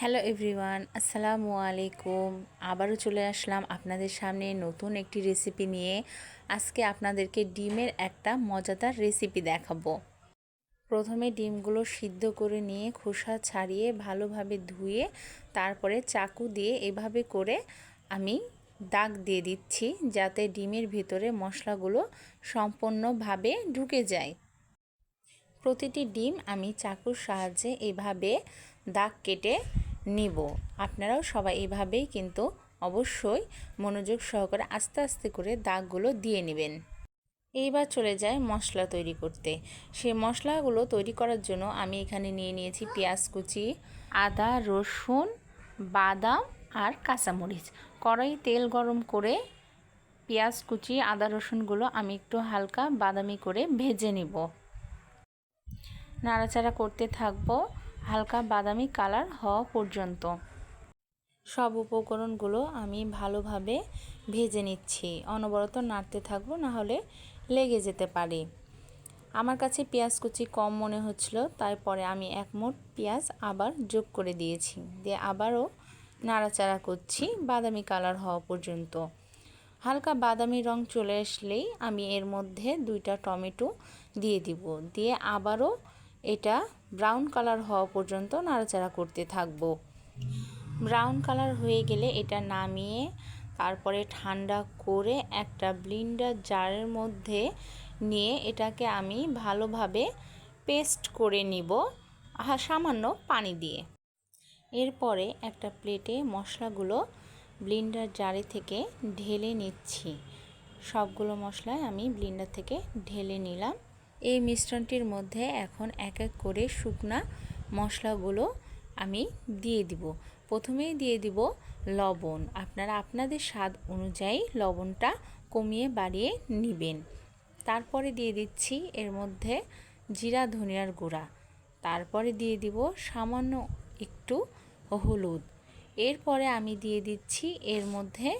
Hello everyone আসসালামু আলাইকুম আবারও চলে আসলাম আপনাদের সামনে নতুন একটি রেসিপি নিয়ে। আজকে আপনাদেরকে ডিমের একটা মজাদার রেসিপি দেখাবো। প্রথমে ডিমগুলো সিদ্ধ করে নিয়ে খোসা ছাড়িয়ে ভালোভাবে ধুয়ে তারপরে চাকু দিয়ে এভাবে করে আমি দাগ দিয়ে দিচ্ছি যাতে ডিমের ভিতরে মশলাগুলো সম্পূর্ণভাবে ঢুকে যায়। প্রতিটি ডিম আমি চাকুর সাহায্যে এভাবে দাগ কেটে নিব। আপনারাও সবাই এভাবেই কিন্তু অবশ্যই মনোযোগ সহকারে আস্তে আস্তে করে দাগগুলো দিয়ে নেবেন। এইবার চলে যায় মশলা তৈরি করতে। সেই মশলাগুলো তৈরি করার জন্য আমি এখানে নিয়ে নিয়েছি পেঁয়াজ কুচি, আদা, রসুন, বাদাম আর কাঁচামরিচ। কড়াই তেল গরম করে পেঁয়াজ কুচি, আদা, রসুনগুলো আমি একটু হালকা বাদামি করে ভেজে নিব। নাড়াচাড়া করতে থাকব। হালকা বাদামি কালার হওয়া পর্যন্ত। সব উপকরণগুলো আমি ভালোভাবে ভেজে নিচ্ছি। অনবরত নাড়তে থাকব, না হলে লেগে যেতে পারে। আমার কাছে পেঁয়াজ কুচি কম মনে হচ্ছিল, তারপরে আমি এক মোট পেঁয়াজ আবার যোগ করে দিয়েছি। দিয়ে আবারও নাড়াচাড়া করছি বাদামি কালার হওয়া পর্যন্ত। হালকা বাদামি রং চলে আসলেই আমি এর মধ্যে দুইটা টমেটো দিয়ে দিব। দিয়ে আবারও এটা ব্রাউন কালার হওয়া পর্যন্ত নাড়াচাড়া করতে থাকব। ব্রাউন কালার হয়ে গেলে এটা নামিয়ে তারপরে ঠান্ডা করে একটা ব্লিন্ডার জারের মধ্যে নিয়ে এটাকে আমি ভালোভাবে পেস্ট করে নিব সামান্য পানি দিয়ে। এরপরে একটা প্লেটে মশলাগুলো ব্লিন্ডার জারে থেকে ঢেলে নিচ্ছি। সবগুলো মশলাই আমি ব্লিন্ডার থেকে ঢেলে নিলাম। এই মিশ্রণটির মধ্যে এখন এক এক করে শুকনা মশলাগুলো আমি দিয়ে দিব। প্রথমেই দিয়ে দিব লবণ। আপনারা আপনাদের স্বাদ অনুযায়ী লবণটা কমিয়ে বাড়িয়ে নেবেন। তারপরে দিয়ে দিচ্ছি এর মধ্যে জিরা, ধনিয়ার গুঁড়া। তারপরে দিয়ে দিব সামান্য একটু হলুদ। এরপরে আমি দিয়ে দিচ্ছি এর মধ্যে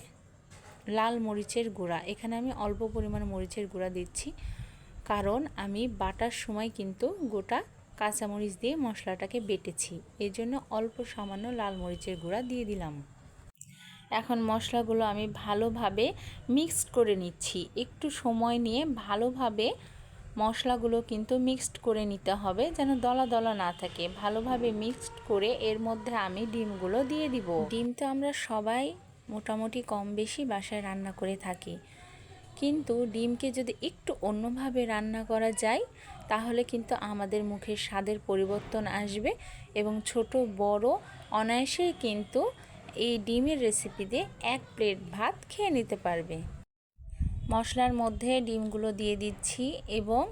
লাল মরিচের গুঁড়া। এখানে আমি অল্প পরিমাণ মরিচের গুঁড়া দিচ্ছি। কারণ আমি বাটার সময় কিন্তু গোটা কাঁচামরিচ দিয়ে মশলাটাকে বেটেছি। এর জন্য অল্প সামান্য লাল মরিচের গুঁড়া দিয়ে দিলাম। এখন মশলাগুলো আমি ভালোভাবে মিক্সড করে নিচ্ছি। একটু সময় নিয়ে ভালোভাবে মশলাগুলো কিন্তু মিক্সড করে নিতে হবে যেন দলা দলা না থাকে। ভালোভাবে মিক্সড করে এর মধ্যে আমি ডিমগুলো দিয়ে দিব। ডিম তো আমরা সবাই মোটামুটি কম বেশি বাসায় রান্না করে থাকি। কিন্তু ডিমকে যদি একটু অন্যভাবে রান্না করা যায়, তাহলে কিন্তু আমাদের মুখের স্বাদের পরিবর্তন আসবে এবং ছোট, বড় অনায়াসেই কিন্তু এই ডিমের রেসিপি দিয়ে এক প্লেট ভাত খেয়ে নিতে পারবে। মশলার মধ্যে ডিমগুলো দিয়ে দিচ্ছি এবং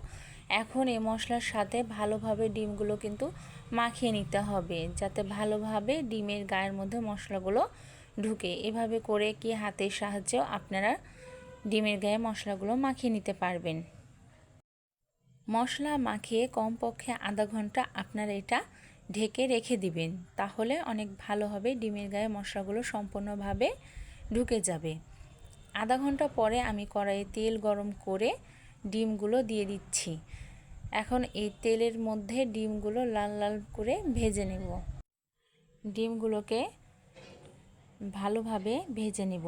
এখন এই মশলার সাথে ভালোভাবে ডিমগুলো কিন্তু মাখিয়ে নিতে হবে, যাতে ভালোভাবে ডিমের গায়ের মধ্যে মশলাগুলো ঢুকে। এভাবে করে কি হাতের সাহায্যেও আপনারা ডিমের গায়ে মশলাগুলো মাখিয়ে নিতে পারবেন। মশলা মাখিয়ে কমপক্ষে আধা ঘণ্টা আপনার এটা ঢেকে রেখে দিবেন, তাহলে অনেক ভালো হবে, ডিমের গায়ে মশলাগুলো সম্পূর্ণভাবে ঢুকে যাবে। আধা ঘণ্টা পরে আমি কড়াইয়ে তেল গরম করে ডিমগুলো দিয়ে দিচ্ছি। এখন এই তেলের মধ্যে ডিমগুলো লাল লাল করে ভেজে নেব। ডিমগুলোকে ভালোভাবে ভেজে নেব।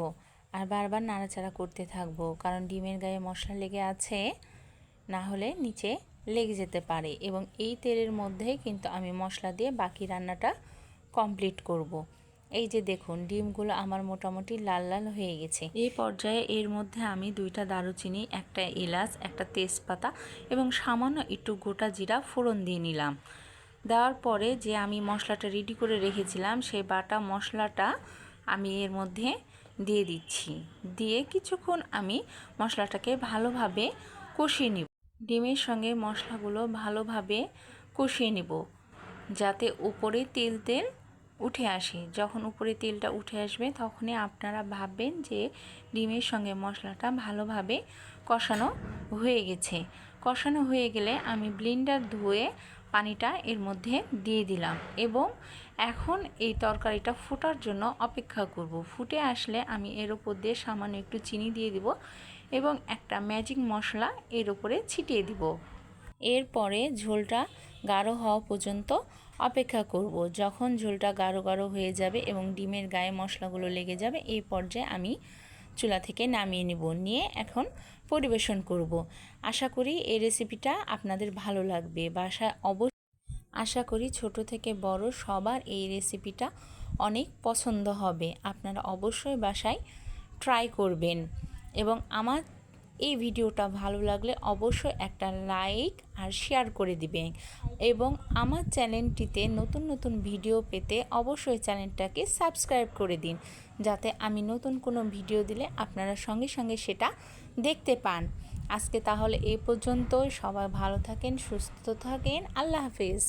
আর বারবার নাড়াচাড়া করতে থাকব, কারণ ডিমের গায়ে মশলা লেগে আছে, না হলে নিচে লেগে যেতে পারে। এবং এই তেলের মধ্যে কিন্তু আমি মশলা দিয়ে বাকি রান্নাটা কমপ্লিট করব। এই যে দেখুন, ডিমগুলো আমার মোটামুটি লাল লাল হয়ে গেছে। এই পর্যায়ে এর মধ্যে আমি দুইটা দারুচিনি, একটা এলাচ, একটা তেজপাতা এবং সামান্য একটু গোটা জিরা ফোড়ন দিয়ে নিলাম। দেওয়ার পরে যে আমি মশলাটা রেডি করে রেখেছিলাম, সেই বাটা মশলাটা আমি এর মধ্যে দিয়ে দিচ্ছি। দিয়ে কিছুক্ষণ আমি মশলাটাকে ভালোভাবে কষিয়ে নিব। ডিমের সঙ্গে মশলাগুলো ভালোভাবে কষিয়ে নিব, যাতে উপরে তেল তেল উঠে আসে। যখন উপরে তেলটা উঠে আসবে, তখনই আপনারা ভাববেন যে ডিমের সঙ্গে মশলাটা ভালোভাবে কষানো হয়ে গেছে। কষানো হয়ে গেলে আমি ব্লিন্ডার ধুয়ে পানিটা এর মধ্যে দিয়ে দিলাম এবং এখন এই তরকারিটা ফোটার জন্য অপেক্ষা করব। ফুটে আসলে আমি এর ওপর দিয়ে সামান্য একটু চিনি দিয়ে দিব এবং একটা ম্যাজিক মশলা এর ওপরে ছিটিয়ে দিব। এরপরে ঝোলটা গাঢ় হওয়া পর্যন্ত অপেক্ষা করব। যখন ঝোলটা গাঢ় গাঢ় হয়ে যাবে এবং ডিমের গায়ে মশলাগুলো লেগে যাবে, এই পর্যায়ে আমি চুলা থেকে নামিয়ে নেব, নিয়ে এখন পরিবেশন করব। আশা করি এই রেসিপিটা আপনাদের ভালো লাগবে। বাসা অবশ্য আশা করি ছোট থেকে বড় সবার এই রেসিপিটা অনেক পছন্দ হবে। আপনারা অবশ্যই বাসায় ট্রাই করবেন। এবং আমার এই ভিডিওটা ভালো লাগলে অবশ্যই একটা লাইক আর শেয়ার করে দিবেন। এবং আমার চ্যানেলটিতে নতুন নতুন ভিডিও পেতে অবশ্যই চ্যানেলটাকে সাবস্ক্রাইব করে দিন, যাতে আমি নতুন কোনো ভিডিও দিলে আপনারা সঙ্গে সঙ্গে সেটা দেখতে পান। আজকে তাহলে এই পর্যন্তই। সবাই ভালো থাকেন, সুস্থ থাকেন। আল্লাহ হাফিজ।